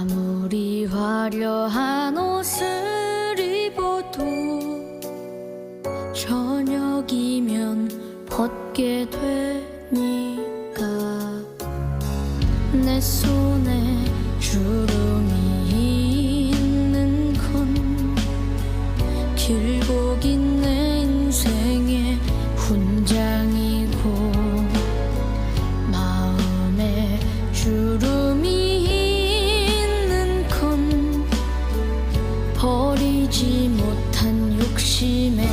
아무리 화려한 옷을 입어도 저녁이면 벗게 되니까. 내 손에 주 버리지 못한 욕심의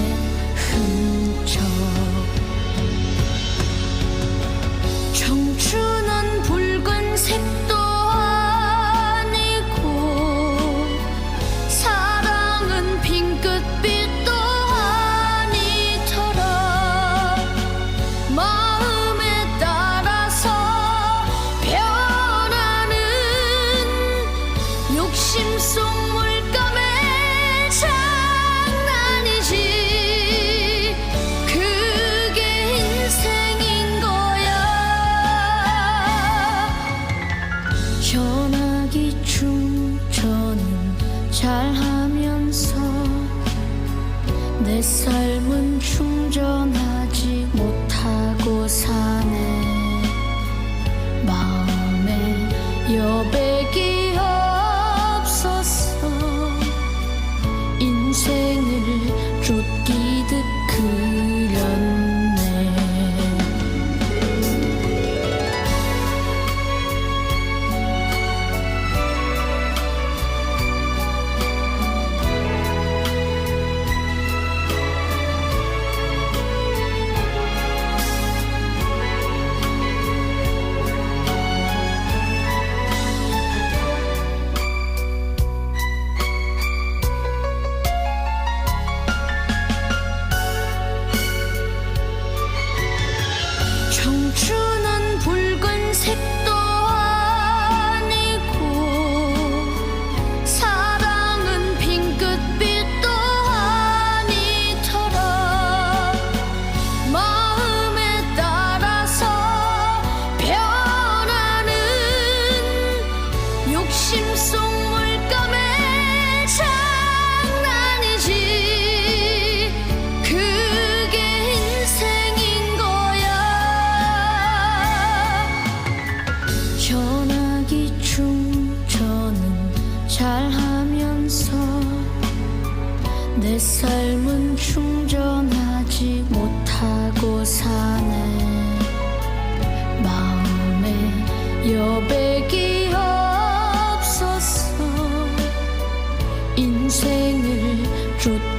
흔적 청춘은 붉은 색도 아니고 사랑은 핑크빛도 아니더라. 마음에 따라서 변하는 욕심 속 잘하면서 내 삶은 충전하지 못하고 사네. 마음에 여백이 없었어. 인생을 쫓기듯 그렸네 내 삶은 충전하지 못하고 사네. 마음에 여백이 없었어. 인생을 그렸네